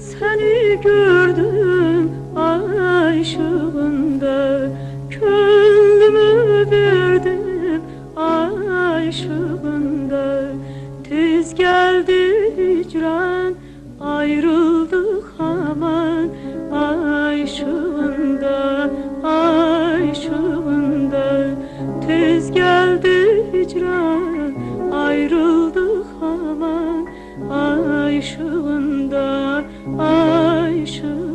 seni gördüm ay ışığında Gönlümü verdim ay ışığında Tez geldi hicran ayrıldık aman ay ışığında Tez geldi hicran ayrıldık aman ay I should.